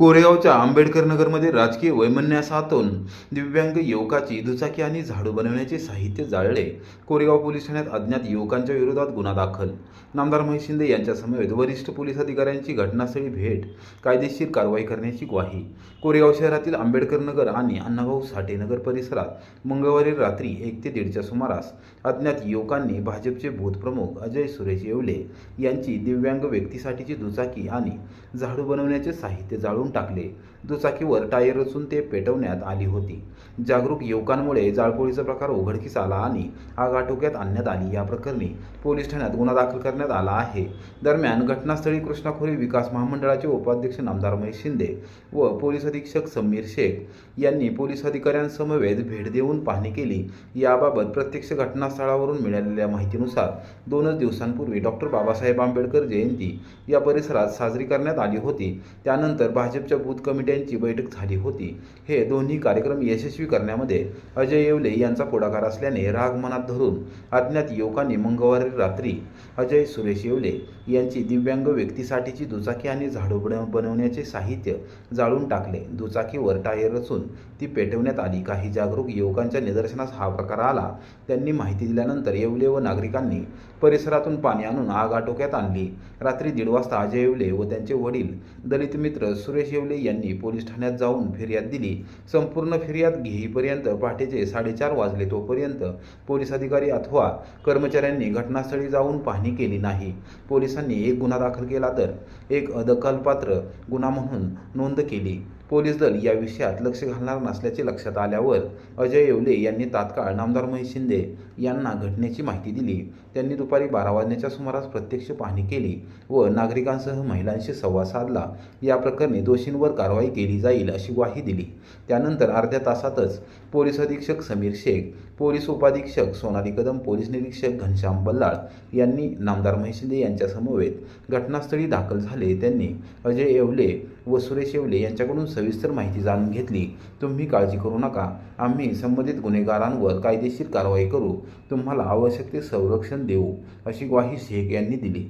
कोरेगावच्या आंबेडकर नगरमध्ये राजकीय वैमन्यासातून दिव्यांग युवकाची दुचाकी आणि झाडू बनवण्याचे साहित्य जाळले. कोरेगाव पोलीस ठाण्यात अज्ञात युवकांच्या विरोधात गुन्हा दाखल. नामदार महेश शिंदे यांच्या समवेत वरिष्ठ पोलीस अधिकाऱ्यांची घटनास्थळी भेट. कायदेशीर कारवाई करण्याची ग्वाही. कोरेगाव शहरातील आंबेडकर नगर आणि अण्णाभाऊ साठे नगर परिसरात मंगळवारी रात्री एक ते दीडच्या सुमारास अज्ञात युवकांनी भाजपचे भूतप्रमुख अजय सुरेश येवले यांची दिव्यांग व्यक्तीसाठीची दुचाकी आणि झाडू बनवण्याचे साहित्य जाळून टाकले. दुचाकीवर टायर रचून ते पेटवण्यात आली होती. जागरूक युवकांमुळे जाळपोळीचा प्रकार उघडकीस आला आणि आग आटोक्यात आणण्यात आली. या प्रकरणी पोलीस ठाण्यात गुन्हा दाखल करण्यात आला आहे. दरम्यान घटनास्थळी कृष्णाखोरी विकास महामंडळाचे उपाध्यक्ष नामदार महेश शिंदे व पोलीस अधीक्षक समीर शेख यांनी पोलीस अधिकाऱ्यांसमवेत भेट देऊन पाहणी केली. याबाबत प्रत्यक्ष घटनास्थळावरून मिळालेल्या माहितीनुसार दोनच दिवसांपूर्वी डॉक्टर बाबासाहेब आंबेडकर जयंती या परिसरात साजरी करण्यात आली होती. त्यानंतर भाजपच्या बूथ कमिट्यांची बैठक झाली होती. हे दोन्ही कार्यक्रम यशस्वी करण्यामध्ये अजय येवले यांचा पुढाकार असल्याने राग मनात धरून अज्ञात युवकांनी मंगळवारी रात्री अजय सुरेश येवले यांची दिव्यांग व्यक्तीसाठीची दुचाकी आणि झाडू बनवण्याचे साहित्य जाळून टाकले. दुचाकीवर टायर रचून ती पेटवण्यात आली. काही जागरूक युवकांच्या निदर्शनास हा प्रकार आला. त्यांनी माहिती दिल्यानंतर येवले व नागरिकांनी परिसरातून पाणी आणून आग आटोक्यात आणली. रात्री दीड वाजता अजय येवले व त्यांचे वडील दलित मित्र सुरेश येवले यांनी पोलीस ठाण्यात जाऊन फिर्याद दिली. संपूर्ण फिर्याद घेईपर्यंत पहाटेचे साडेचार वाजले तोपर्यंत पोलीस अधिकारी अथवा कर्मचाऱ्यांनी घटनास्थळी जाऊन पाहणी केली नाही. पोलिसांनी एक गुन्हा दाखल केला तर एक अदखलपात्र गुन्हा म्हणून नोंद केली. पोलीस दल या विषयात लक्ष घालणार नसल्याचे लक्षात आल्यावर अजय येवले यांनी तात्काळ नामदार महेश शिंदे यांना घटनेची माहिती दिली. त्यांनी दुपारी बारा वाजण्याच्या सुमारास प्रत्यक्ष पाहणी केली व नागरिकांसह महिलांशी संवाद साधला. या प्रकरणी दोषींवर कारवाई केली जाईल अशी ग्वाही दिली. त्यानंतर अर्ध्या तासातच पोलीस अधीक्षक समीर शेख पोलीस उपाधीक्षक सोनाली कदम पोलीस निरीक्षक घनश्याम बल्लाळ यांनी नामदार महेश यांच्यासमवेत घटनास्थळी दाखल झाले. त्यांनी अजय येवले व सुरेश येवले यांच्याकडून सविस्तर माहिती जाणून घेतली. तुम्ही काळजी करू नका. आम्ही संबंधित गुन्हेगारांवर कायदेशीर कारवाई करू. तुम्हाला आवश्यक ते संरक्षण देऊ अशी ग्वाही शेख यांनी दिली.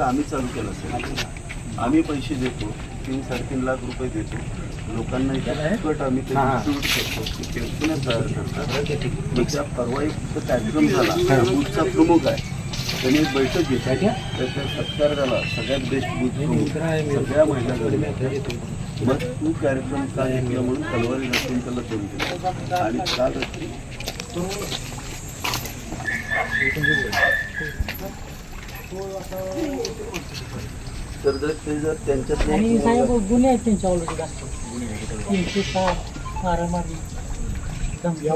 आम्ही चालू केला सर आम्ही पैसे देतो तीन साडेतीन लाख रुपये देतो. लोकांना फुकट आम्ही ते करतो. ते तेरसूनच तयार करतात. त्या परवा एक कार्यक्रम झाला. बूथचा प्रमुख आहे. त्याने एक बैठक घेतली. सत्कार झाला सगळ्यात बेस्ट प्रमुख सगळ्या महिलांकडे मग तू कार्यक्रम का घेतला म्हणून तलवारी रचून त्याला फोन केला आणि काल तर जर ते जर त्यांच्यात गुन्हे आहेत त्यांच्या ऑलरेडी जास्त. तीनशे सात मारामारी धमकी.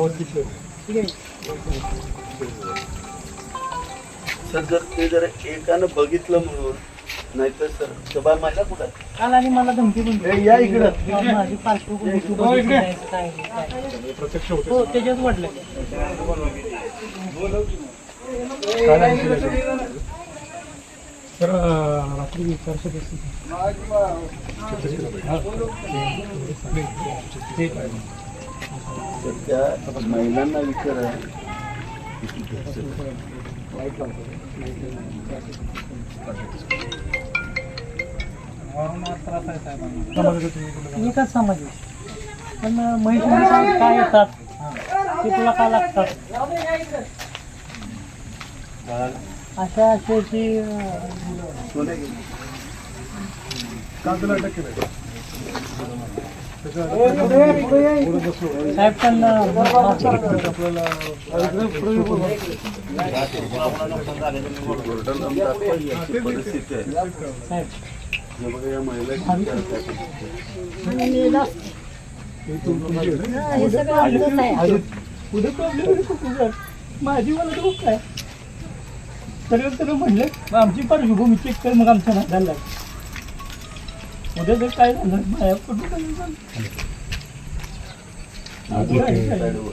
ठीक आहे? सर जर ते जर एकानं बघितलं म्हणून नाहीतर सर सभा माझ्या कुठं आहे? काल आणि मला धमकी पण ए, या इकडं. माझी पार्श्वभूमी तू बघितली नाही, काय नाही, काय. हो त्याच्यात वाटलं तर रात्री विचारशे तर त्या महिलांना विचारा. एकच समाज आहे. पण महेश काय येतात ते तुला का लागतात अशा अशी कोणी तुला अटक केलं साहेब माझी मला तर काय सगळं सगळं म्हणलं आमची पार्श्वभूमी चेक कर मग आमच्या ना झाला उद्या जर काय झालं माझ्या कुठं काय झालं? साईडवर.